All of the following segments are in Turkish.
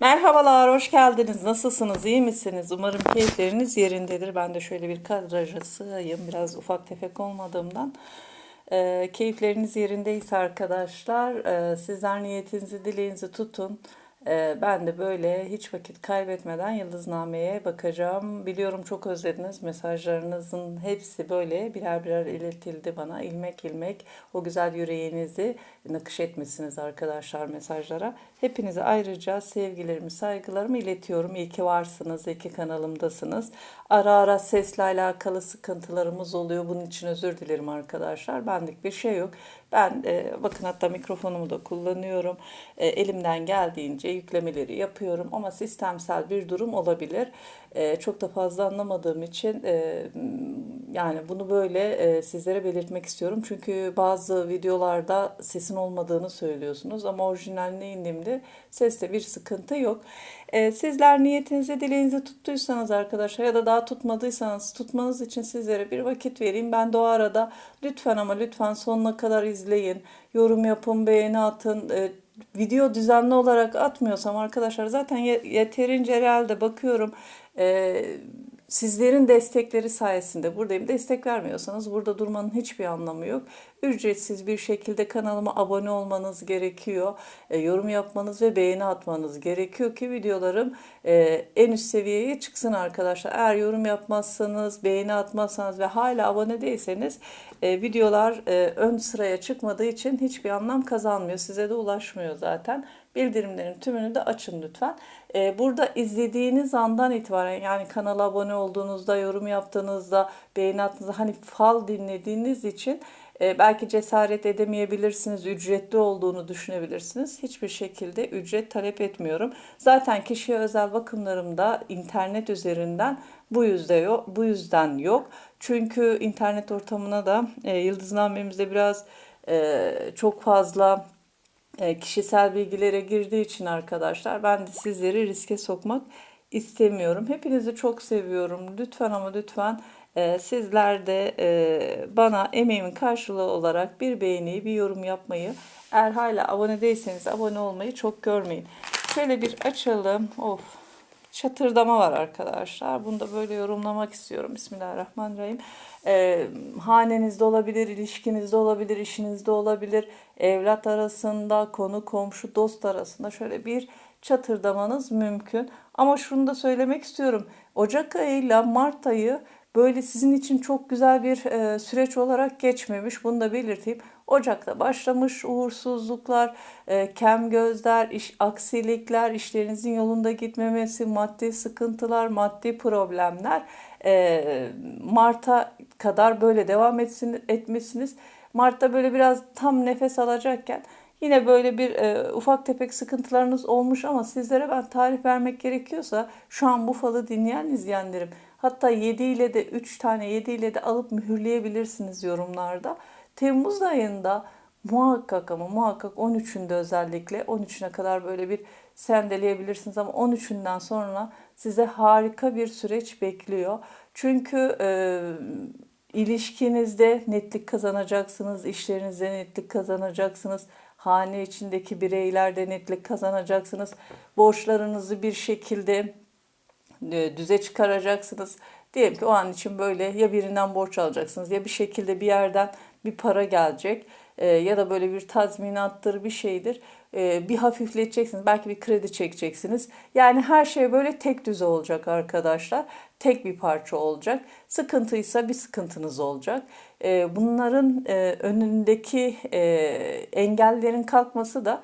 Merhabalar, hoş geldiniz. Nasılsınız, iyi misiniz? Umarım keyifleriniz yerindedir. Ben de şöyle bir kadraja sığayım. Biraz ufak tefek olmadığımdan. Ee, keyifleriniz yerindeyse arkadaşlar, e, sizler niyetinizi, dileğinizi tutun. Ee, ben de böyle hiç vakit kaybetmeden Yıldızname'ye bakacağım. Biliyorum çok özlediniz. Mesajlarınızın hepsi böyle birer birer iletildi bana. İlmek ilmek o güzel yüreğinizi nakış etmişsiniz arkadaşlar mesajlara. Hepinize ayrıca sevgilerimi, saygılarımı iletiyorum. İyi ki varsınız, iyi ki kanalımdasınız. Ara ara sesle alakalı sıkıntılarımız oluyor. Bunun için özür dilerim arkadaşlar. Benlik bir şey yok. Ben e, bakın hatta mikrofonumu da kullanıyorum. E, elimden geldiğince yüklemeleri yapıyorum ama sistemsel bir durum olabilir. E, çok da fazla anlamadığım için e, yani bunu böyle e, sizlere belirtmek istiyorum. Çünkü bazı videolarda sesin olmadığını söylüyorsunuz ama orijinaline indiğimde seste bir sıkıntı yok. E, sizler niyetinizi, dileğinizi tuttuysanız arkadaşlar ya da daha tutmadıysanız tutmanız için sizlere bir vakit vereyim. Ben de o arada lütfen ama lütfen sonuna kadar izleyin. Yorum yapın, beğeni atın. Video düzenli olarak atmıyorsam arkadaşlar zaten ye- yeterince herhalde bakıyorum. E, Sizlerin destekleri sayesinde buradayım. Destek vermiyorsanız burada durmanın hiçbir anlamı yok. Ücretsiz bir şekilde kanalıma abone olmanız gerekiyor. E, yorum yapmanız ve beğeni atmanız gerekiyor ki videolarım e, en üst seviyeye çıksın arkadaşlar. Eğer yorum yapmazsanız, beğeni atmazsanız ve hala abone değilseniz e, videolar e, ön sıraya çıkmadığı için hiçbir anlam kazanmıyor. Size de ulaşmıyor zaten. Bildirimlerin tümünü de açın lütfen. Ee, burada izlediğiniz andan itibaren yani kanala abone olduğunuzda, yorum yaptığınızda, beğeni attığınızda hani fal dinlediğiniz için e, belki cesaret edemeyebilirsiniz, ücretli olduğunu düşünebilirsiniz. Hiçbir şekilde ücret talep etmiyorum. Zaten kişiye özel bakımlarımda internet üzerinden bu yüzde yok, bu yüzden yok. Çünkü internet ortamına da e, Yıldıznamemizde biraz e, çok fazla e, kişisel bilgilere girdiği için arkadaşlar ben de sizleri riske sokmak istemiyorum. Hepinizi çok seviyorum. Lütfen ama lütfen e, sizler de e, bana emeğimin karşılığı olarak bir beğeniyi, bir yorum yapmayı, eğer hala abone değilseniz abone olmayı çok görmeyin. Şöyle bir açalım. Of çatırdama var arkadaşlar. Bunu da böyle yorumlamak istiyorum. Bismillahirrahmanirrahim. Ee, hanenizde olabilir, ilişkinizde olabilir, işinizde olabilir, evlat arasında, konu, komşu, dost arasında şöyle bir çatırdamanız mümkün. Ama şunu da söylemek istiyorum. Ocak ayıyla Mart ayı böyle sizin için çok güzel bir e, süreç olarak geçmemiş. Bunu da belirteyim. Ocak'ta başlamış uğursuzluklar, e, kem gözler, iş, aksilikler, işlerinizin yolunda gitmemesi, maddi sıkıntılar, maddi problemler e, Mart'a kadar böyle devam etsin, etmesiniz. Mart'ta böyle biraz tam nefes alacakken Yine böyle bir e, ufak tefek sıkıntılarınız olmuş ama sizlere ben tarif vermek gerekiyorsa şu an bu falı dinleyen izleyenlerim hatta 7 ile de 3 tane 7 ile de alıp mühürleyebilirsiniz yorumlarda. Temmuz ayında muhakkak ama muhakkak 13'ünde özellikle 13'üne kadar böyle bir sendeleyebilirsiniz ama 13'ünden sonra size harika bir süreç bekliyor. Çünkü e, ilişkinizde netlik kazanacaksınız, işlerinizde netlik kazanacaksınız, hane içindeki bireylerde netlik kazanacaksınız, borçlarınızı bir şekilde e, düze çıkaracaksınız. Diyelim ki o an için böyle ya birinden borç alacaksınız ya bir şekilde bir yerden bir para gelecek e, ya da böyle bir tazminattır bir şeydir. E, bir hafifleteceksiniz. Belki bir kredi çekeceksiniz. Yani her şey böyle tek düze olacak arkadaşlar. Tek bir parça olacak. Sıkıntıysa bir sıkıntınız olacak. E, bunların önündeki engellerin kalkması da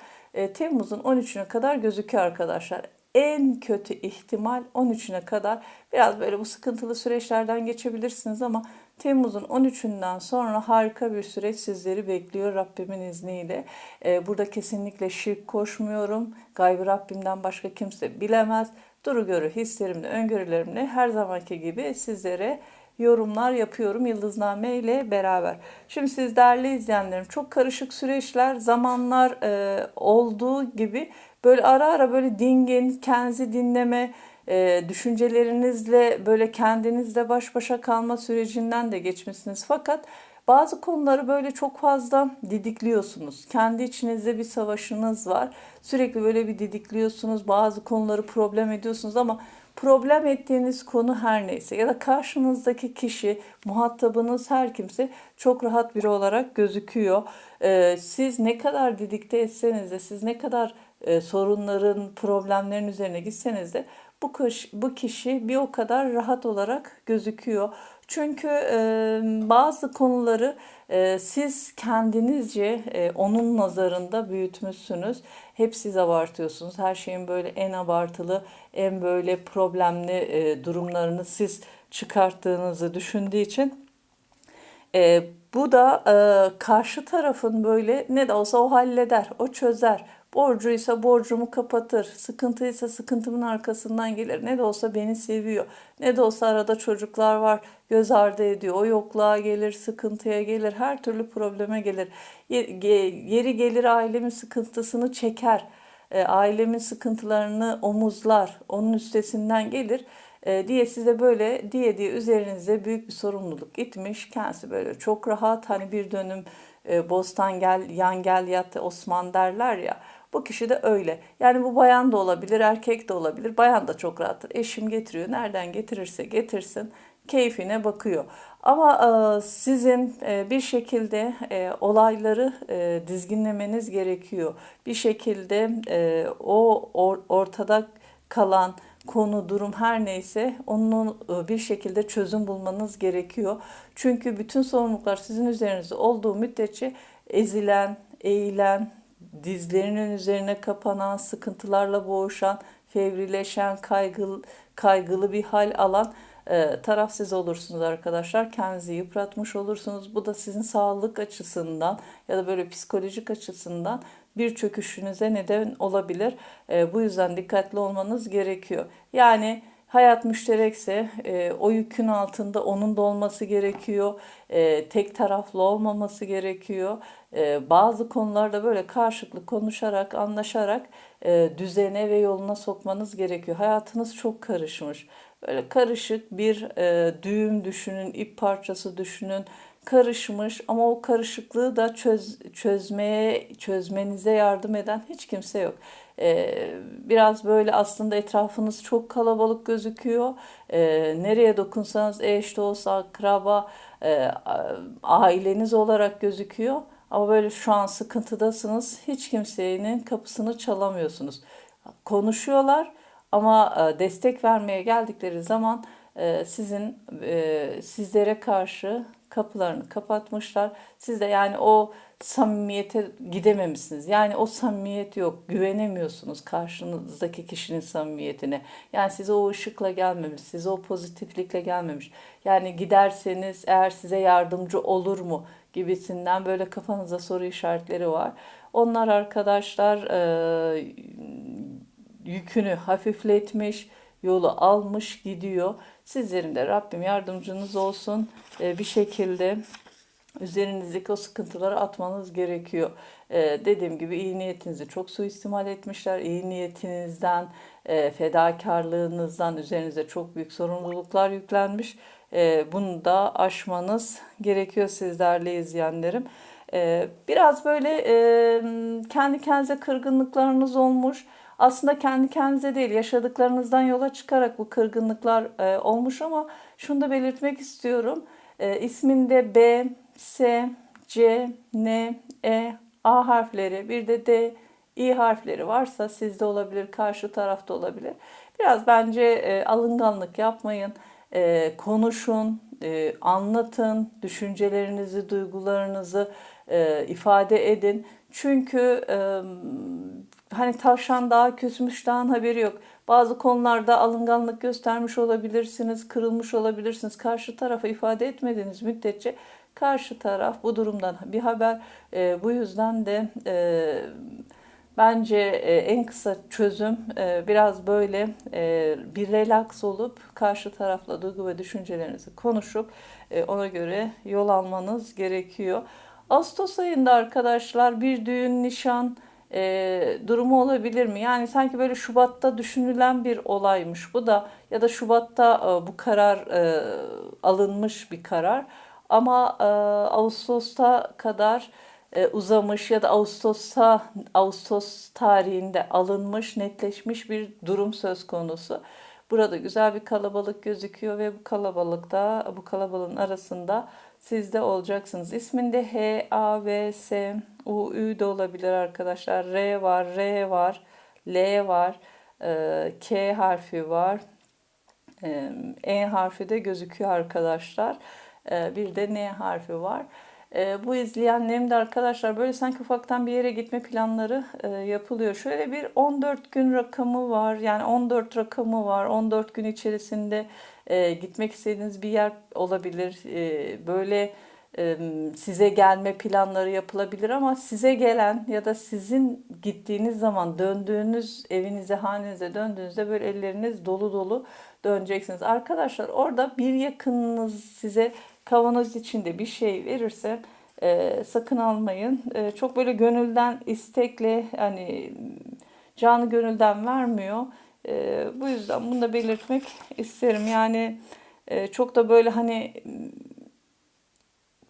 Temmuz'un 13'üne kadar gözüküyor arkadaşlar en kötü ihtimal 13'üne kadar biraz böyle bu sıkıntılı süreçlerden geçebilirsiniz ama Temmuz'un 13'ünden sonra harika bir süreç sizleri bekliyor Rabbimin izniyle. Ee, burada kesinlikle şirk koşmuyorum. Gaybı Rabbimden başka kimse bilemez. Duru görü hislerimle, öngörülerimle her zamanki gibi sizlere yorumlar yapıyorum Yıldızname ile beraber. Şimdi siz değerli izleyenlerim çok karışık süreçler, zamanlar e, olduğu gibi böyle ara ara böyle dingin, kendinizi dinleme, e, düşüncelerinizle böyle kendinizle baş başa kalma sürecinden de geçmişsiniz. Fakat Bazı konuları böyle çok fazla didikliyorsunuz. Kendi içinizde bir savaşınız var. Sürekli böyle bir didikliyorsunuz. Bazı konuları problem ediyorsunuz ama problem ettiğiniz konu her neyse ya da karşınızdaki kişi, muhatabınız her kimse çok rahat biri olarak gözüküyor. Ee, siz ne kadar didikte etseniz de, siz ne kadar e, sorunların, problemlerin üzerine gitseniz de bu kişi, bu kişi bir o kadar rahat olarak gözüküyor. Çünkü e, bazı konuları e, siz kendinizce e, onun nazarında büyütmüşsünüz. Hep siz abartıyorsunuz. Her şeyin böyle en abartılı, en böyle problemli e, durumlarını siz çıkarttığınızı düşündüğü için e, bu da e, karşı tarafın böyle ne de olsa o halleder, o çözer. Borcuysa borcumu kapatır, sıkıntıysa sıkıntımın arkasından gelir. Ne de olsa beni seviyor. Ne de olsa arada çocuklar var, göz ardı ediyor. O yokluğa gelir, sıkıntıya gelir, her türlü probleme gelir. Yeri gelir ailemin sıkıntısını çeker. E, ailemin sıkıntılarını omuzlar, onun üstesinden gelir diye size böyle diye diye üzerinize büyük bir sorumluluk itmiş. Kendisi böyle çok rahat hani bir dönüm e, bostan gel yan gel yat Osman derler ya. Bu kişi de öyle. Yani bu bayan da olabilir, erkek de olabilir. Bayan da çok rahattır. Eşim getiriyor. Nereden getirirse getirsin. Keyfine bakıyor. Ama e, sizin e, bir şekilde e, olayları e, dizginlemeniz gerekiyor. Bir şekilde e, o or, ortada kalan konu, durum her neyse onun e, bir şekilde çözüm bulmanız gerekiyor. Çünkü bütün sorumluluklar sizin üzerinizde olduğu müddetçe ezilen, eğilen, dizlerinin üzerine kapanan, sıkıntılarla boğuşan, fevrileşen, kaygılı, kaygılı bir hal alan e, tarafsız olursunuz arkadaşlar. Kendinizi yıpratmış olursunuz. Bu da sizin sağlık açısından ya da böyle psikolojik açısından bir çöküşünüze neden olabilir. E, bu yüzden dikkatli olmanız gerekiyor. Yani hayat müşterekse e, o yükün altında onun da olması gerekiyor. E, tek taraflı olmaması gerekiyor. E, bazı konularda böyle karşılıklı konuşarak, anlaşarak e, düzene ve yoluna sokmanız gerekiyor. Hayatınız çok karışmış. Böyle karışık bir e, düğüm düşünün, ip parçası düşünün karışmış ama o karışıklığı da çöz, çözmeye çözmenize yardım eden hiç kimse yok. Ee, biraz böyle aslında etrafınız çok kalabalık gözüküyor. Ee, nereye dokunsanız eş, dost, akraba, e, aileniz olarak gözüküyor. Ama böyle şu an sıkıntıdasınız. Hiç kimsenin kapısını çalamıyorsunuz. Konuşuyorlar ama e, destek vermeye geldikleri zaman sizin e, sizlere karşı kapılarını kapatmışlar. Siz de yani o samimiyete gidememişsiniz. Yani o samimiyet yok. Güvenemiyorsunuz karşınızdaki kişinin samimiyetine. Yani size o ışıkla gelmemiş, size o pozitiflikle gelmemiş. Yani giderseniz eğer size yardımcı olur mu gibisinden böyle kafanızda soru işaretleri var. Onlar arkadaşlar e, yükünü hafifletmiş, yolu almış gidiyor. Sizlerin de Rabbim yardımcınız olsun. E, bir şekilde üzerinizdeki o sıkıntıları atmanız gerekiyor. Ee, dediğim gibi iyi niyetinizi çok suistimal etmişler. İyi niyetinizden, e, fedakarlığınızdan üzerinize çok büyük sorumluluklar yüklenmiş. E, bunu da aşmanız gerekiyor sizlerle izleyenlerim. E, biraz böyle e, kendi kendinize kırgınlıklarınız olmuş. Aslında kendi kendinize değil yaşadıklarınızdan yola çıkarak bu kırgınlıklar e, olmuş ama şunu da belirtmek istiyorum. E, isminde B, S, C, N, E, A harfleri bir de D, İ harfleri varsa sizde olabilir, karşı tarafta olabilir. Biraz bence e, alınganlık yapmayın. E, konuşun, e, anlatın, düşüncelerinizi, duygularınızı e, ifade edin. Çünkü e, hani tavşan daha küsmüşten haberi yok. Bazı konularda alınganlık göstermiş olabilirsiniz, kırılmış olabilirsiniz. Karşı tarafa ifade etmediğiniz müddetçe karşı taraf bu durumdan bir haber. E, bu yüzden de e, bence e, en kısa çözüm e, biraz böyle e, bir relax olup karşı tarafla duygu ve düşüncelerinizi konuşup e, ona göre yol almanız gerekiyor. Ağustos ayında arkadaşlar bir düğün, nişan, e, durumu olabilir mi? Yani sanki böyle Şubat'ta düşünülen bir olaymış bu da ya da Şubat'ta e, bu karar e, alınmış bir karar. Ama e, Ağustos'ta kadar e, uzamış ya da Ağustos'a Ağustos tarihinde alınmış, netleşmiş bir durum söz konusu. Burada güzel bir kalabalık gözüküyor ve bu kalabalıkta, bu kalabalığın arasında siz de olacaksınız. İsminde H, A, V, S, U, Ü de olabilir arkadaşlar. R var, R var, L var, e, K harfi var. E, E harfi de gözüküyor arkadaşlar. E, Bir de N harfi var. E, Bu izleyenlerim de arkadaşlar böyle sanki ufaktan bir yere gitme planları e, yapılıyor. Şöyle bir 14 gün rakamı var. Yani 14 rakamı var. 14 gün içerisinde e, gitmek istediğiniz bir yer olabilir. E, Böyle e, size gelme planları yapılabilir ama size gelen ya da sizin gittiğiniz zaman döndüğünüz evinize, hanenize döndüğünüzde böyle elleriniz dolu dolu döneceksiniz. Arkadaşlar orada bir yakınınız size kavanoz içinde bir şey verirse e, sakın almayın. E, çok böyle gönülden istekle hani canı gönülden vermiyor. E, bu yüzden bunu da belirtmek isterim. Yani e, çok da böyle hani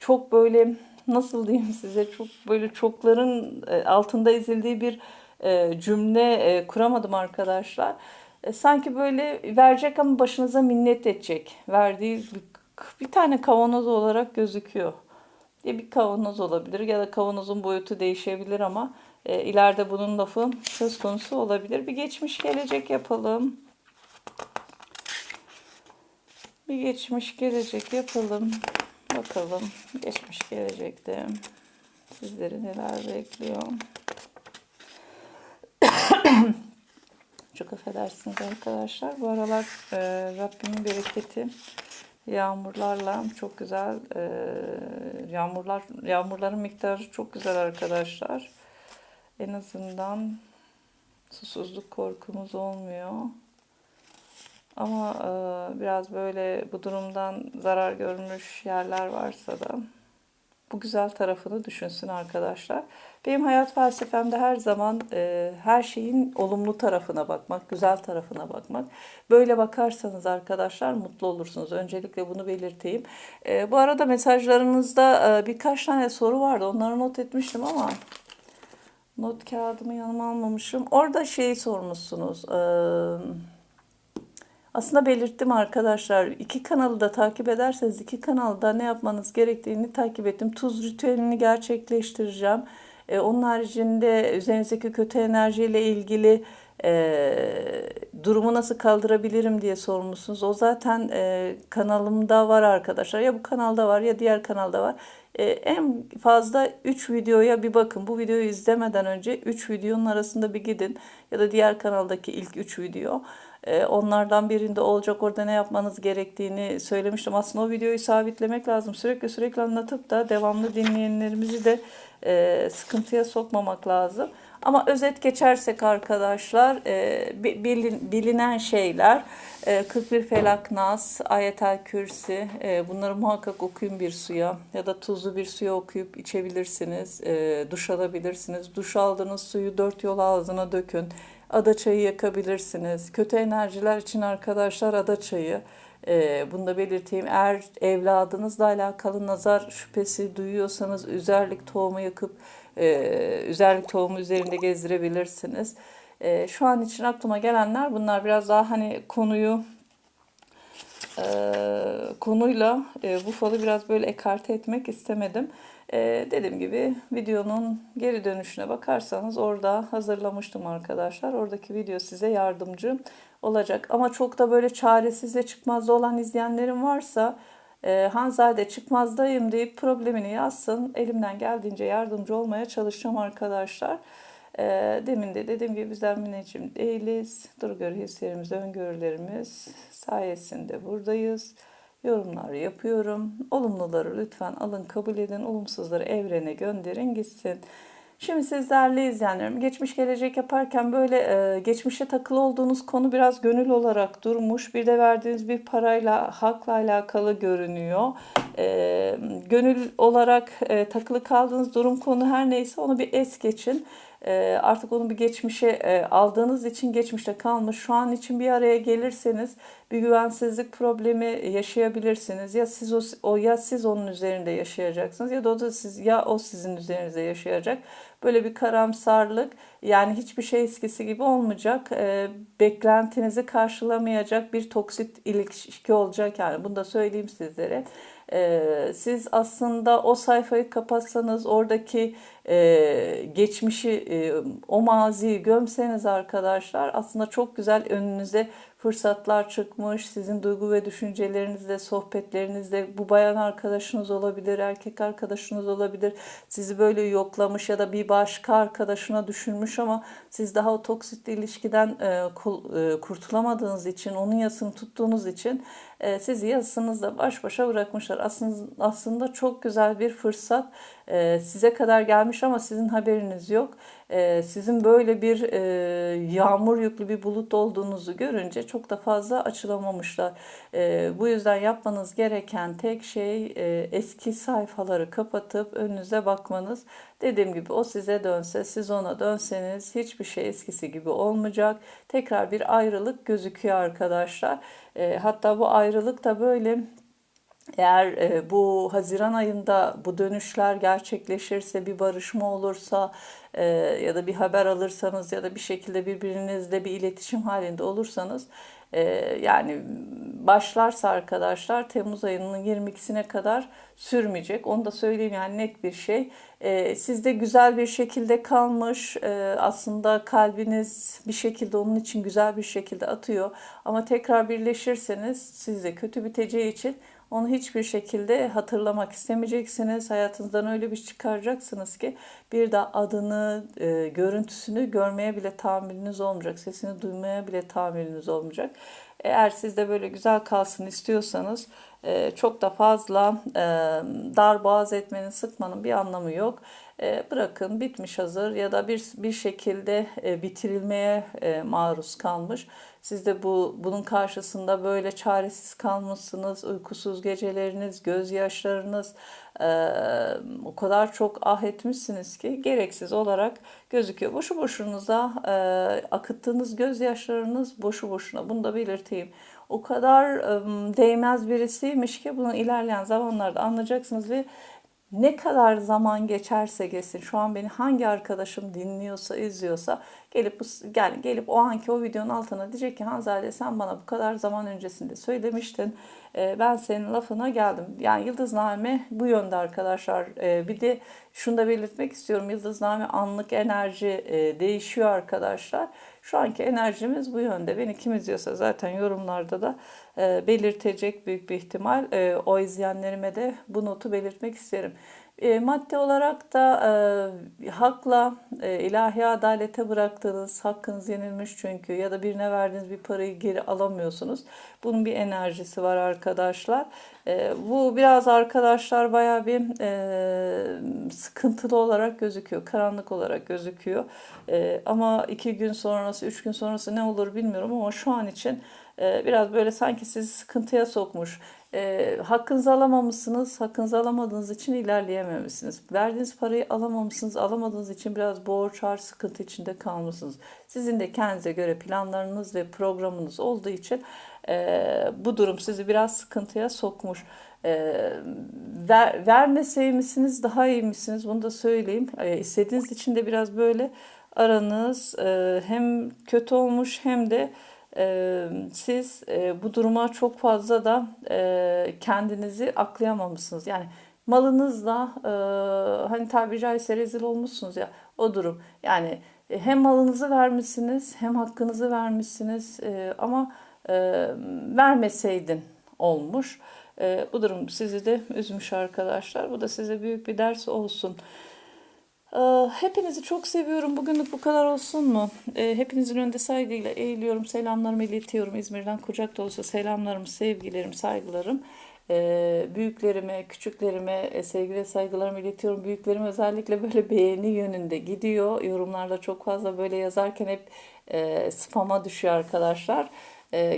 çok böyle nasıl diyeyim size çok böyle çokların e, altında ezildiği bir e, cümle e, kuramadım arkadaşlar. Sanki böyle verecek ama başınıza minnet edecek. Verdiği bir, tane kavanoz olarak gözüküyor. Ya bir kavanoz olabilir ya da kavanozun boyutu değişebilir ama e, ileride bunun lafı söz konusu olabilir. Bir geçmiş gelecek yapalım. Bir geçmiş gelecek yapalım. Bakalım geçmiş gelecekte sizleri neler bekliyor. Çok affedersiniz arkadaşlar. Bu aralar e, Rabbimin bereketi yağmurlarla çok güzel e, yağmurlar yağmurların miktarı çok güzel arkadaşlar. En azından susuzluk korkumuz olmuyor. Ama e, biraz böyle bu durumdan zarar görmüş yerler varsa da bu güzel tarafını düşünsün arkadaşlar. Benim hayat felsefemde her zaman e, her şeyin olumlu tarafına bakmak, güzel tarafına bakmak. Böyle bakarsanız arkadaşlar mutlu olursunuz. Öncelikle bunu belirteyim. E, bu arada mesajlarınızda e, birkaç tane soru vardı. Onları not etmiştim ama not kağıdımı yanıma almamışım. Orada şey sormuşsunuz. Eee aslında belirttim arkadaşlar. İki kanalı da takip ederseniz iki kanalda ne yapmanız gerektiğini takip ettim. Tuz ritüelini gerçekleştireceğim. Ee, onun haricinde üzerinizdeki kötü enerjiyle ilgili e, durumu nasıl kaldırabilirim diye sormuşsunuz. O zaten e, kanalımda var arkadaşlar. Ya bu kanalda var ya diğer kanalda var. E, en fazla 3 videoya bir bakın. Bu videoyu izlemeden önce 3 videonun arasında bir gidin. Ya da diğer kanaldaki ilk 3 video. E, onlardan birinde olacak orada ne yapmanız gerektiğini söylemiştim. Aslında o videoyu sabitlemek lazım. Sürekli sürekli anlatıp da devamlı dinleyenlerimizi de e, sıkıntıya sokmamak lazım. Ama özet geçersek arkadaşlar e, bilin, bilinen şeyler e, 41 Felak Nas, Ayetel Kürsi bunları muhakkak okuyun bir suya ya da tuzlu bir suya okuyup içebilirsiniz. Duş alabilirsiniz. Duş aldığınız suyu dört yol ağzına dökün. Ada çayı yakabilirsiniz. Kötü enerjiler için arkadaşlar ada çayı. Ee, bunu da belirteyim. Eğer evladınızla alakalı nazar şüphesi duyuyorsanız üzerlik tohumu yakıp e, üzerlik tohumu üzerinde gezdirebilirsiniz. E, şu an için aklıma gelenler bunlar biraz daha hani konuyu e, konuyla e, bu falı biraz böyle ekarte etmek istemedim. Ee, dediğim gibi videonun geri dönüşüne bakarsanız orada hazırlamıştım arkadaşlar. Oradaki video size yardımcı olacak. Ama çok da böyle çaresiz ve çıkmazda olan izleyenlerim varsa e, Hanzade çıkmazdayım deyip problemini yazsın. Elimden geldiğince yardımcı olmaya çalışacağım arkadaşlar. E, demin de dediğim gibi bizler müneccim değiliz. Durgör hislerimiz, öngörülerimiz sayesinde buradayız yorumlar yapıyorum. Olumluları lütfen alın kabul edin. Olumsuzları evrene gönderin gitsin. Şimdi sizlerle izleyenlerim geçmiş gelecek yaparken böyle e, geçmişe takılı olduğunuz konu biraz gönül olarak durmuş. Bir de verdiğiniz bir parayla hakla alakalı görünüyor. E, gönül olarak e, takılı kaldığınız durum konu her neyse onu bir es geçin. E, artık onu bir geçmişe e, aldığınız için geçmişte kalmış. Şu an için bir araya gelirseniz bir güvensizlik problemi yaşayabilirsiniz. Ya siz o, o ya siz onun üzerinde yaşayacaksınız ya da o da siz ya o sizin üzerinizde yaşayacak. Böyle bir karamsarlık yani hiçbir şey eskisi gibi olmayacak. E, beklentinizi karşılamayacak bir toksit ilişki olacak yani bunu da söyleyeyim sizlere. Ee, siz aslında o sayfayı kapatsanız oradaki e, geçmişi, e, o maziyi gömseniz arkadaşlar aslında çok güzel önünüze fırsatlar çıkmış. Sizin duygu ve düşüncelerinizde, sohbetlerinizde bu bayan arkadaşınız olabilir, erkek arkadaşınız olabilir. Sizi böyle yoklamış ya da bir başka arkadaşına düşünmüş ama siz daha o toksit ilişkiden e, e, kurtulamadığınız için, onun yasını tuttuğunuz için e, sizi yasınızla baş başa bırakmışlar. Aslında, aslında çok güzel bir fırsat size kadar gelmiş ama sizin haberiniz yok. Sizin böyle bir yağmur yüklü bir bulut olduğunuzu görünce çok da fazla açılamamışlar. Bu yüzden yapmanız gereken tek şey eski sayfaları kapatıp önünüze bakmanız. Dediğim gibi o size dönse, siz ona dönseniz hiçbir şey eskisi gibi olmayacak. Tekrar bir ayrılık gözüküyor arkadaşlar. Hatta bu ayrılık da böyle eğer e, bu Haziran ayında bu dönüşler gerçekleşirse, bir barışma olursa e, ya da bir haber alırsanız ya da bir şekilde birbirinizle bir iletişim halinde olursanız e, yani başlarsa arkadaşlar Temmuz ayının 22'sine kadar sürmeyecek. Onu da söyleyeyim yani net bir şey. E, sizde güzel bir şekilde kalmış. E, aslında kalbiniz bir şekilde onun için güzel bir şekilde atıyor. Ama tekrar birleşirseniz sizde kötü biteceği için onu hiçbir şekilde hatırlamak istemeyeceksiniz. Hayatınızdan öyle bir çıkaracaksınız ki bir de adını, e, görüntüsünü görmeye bile tahammülünüz olmayacak. Sesini duymaya bile tahammülünüz olmayacak. Eğer siz de böyle güzel kalsın istiyorsanız e, çok da fazla e, dar boğaz etmenin, sıkmanın bir anlamı yok. E, bırakın bitmiş hazır ya da bir bir şekilde e, bitirilmeye e, maruz kalmış. Siz de bu bunun karşısında böyle çaresiz kalmışsınız, uykusuz geceleriniz, gözyaşlarınız e, o kadar çok ah etmişsiniz ki gereksiz olarak gözüküyor. Boşu boşunuza e, akıttığınız gözyaşlarınız boşu boşuna bunu da belirteyim. O kadar değmez birisiymiş ki bunu ilerleyen zamanlarda anlayacaksınız ve ne kadar zaman geçerse geçsin şu an beni hangi arkadaşım dinliyorsa izliyorsa gelip bu, yani gelip o anki o videonun altına diyecek ki Hanzade sen bana bu kadar zaman öncesinde söylemiştin ben senin lafına geldim. Yani Yıldızname bu yönde arkadaşlar. Bir de şunu da belirtmek istiyorum Yıldızname anlık enerji e, değişiyor arkadaşlar. Şu anki enerjimiz bu yönde. Beni kim izliyorsa zaten yorumlarda da e, belirtecek büyük bir ihtimal. E, o izleyenlerime de bu notu belirtmek isterim. E, madde olarak da e, hakla e, ilahi adalete bıraktığınız hakkınız yenilmiş çünkü ya da birine verdiğiniz bir parayı geri alamıyorsunuz. Bunun bir enerjisi var arkadaşlar. E, bu biraz arkadaşlar baya bir e, sıkıntılı olarak gözüküyor, karanlık olarak gözüküyor. E, ama iki gün sonrası, üç gün sonrası ne olur bilmiyorum ama şu an için e, biraz böyle sanki sizi sıkıntıya sokmuş e, hakkınızı alamamışsınız, hakkınızı alamadığınız için ilerleyememişsiniz. Verdiğiniz parayı alamamışsınız, alamadığınız için biraz borç, harç, sıkıntı içinde kalmışsınız. Sizin de kendinize göre planlarınız ve programınız olduğu için e, bu durum sizi biraz sıkıntıya sokmuş. E, ver, vermeseymişsiniz daha iyi misiniz bunu da söyleyeyim. E, istediğiniz için de biraz böyle aranız e, hem kötü olmuş hem de siz bu duruma çok fazla da kendinizi aklayamamışsınız. Yani malınızla hani tabiri caizse rezil olmuşsunuz ya o durum. Yani hem malınızı vermişsiniz hem hakkınızı vermişsiniz ama vermeseydin olmuş. Bu durum sizi de üzmüş arkadaşlar. Bu da size büyük bir ders olsun. Ee, hepinizi çok seviyorum. Bugünlük bu kadar olsun mu? Ee, hepinizin önünde saygıyla eğiliyorum. Selamlarımı iletiyorum. İzmir'den kucak dolusu selamlarım, sevgilerim, saygılarım. Ee, büyüklerime, küçüklerime e, sevgi ve saygılarımı iletiyorum. Büyüklerim özellikle böyle beğeni yönünde gidiyor. Yorumlarda çok fazla böyle yazarken hep e, spama düşüyor arkadaşlar.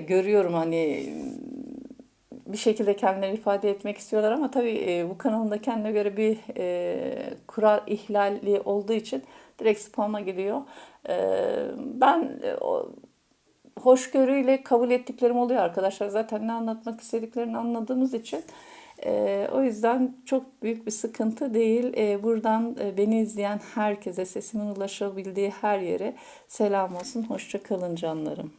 Görüyorum hani bir şekilde kendilerini ifade etmek istiyorlar ama tabii e, bu kanalın da kendine göre bir e, kural ihlali olduğu için direkt spam'a gidiyor. E, ben e, o, hoşgörüyle kabul ettiklerim oluyor arkadaşlar. Zaten ne anlatmak istediklerini anladığımız için. E, o yüzden çok büyük bir sıkıntı değil. E, buradan e, beni izleyen herkese, sesimin ulaşabildiği her yere selam olsun. Hoşça kalın canlarım.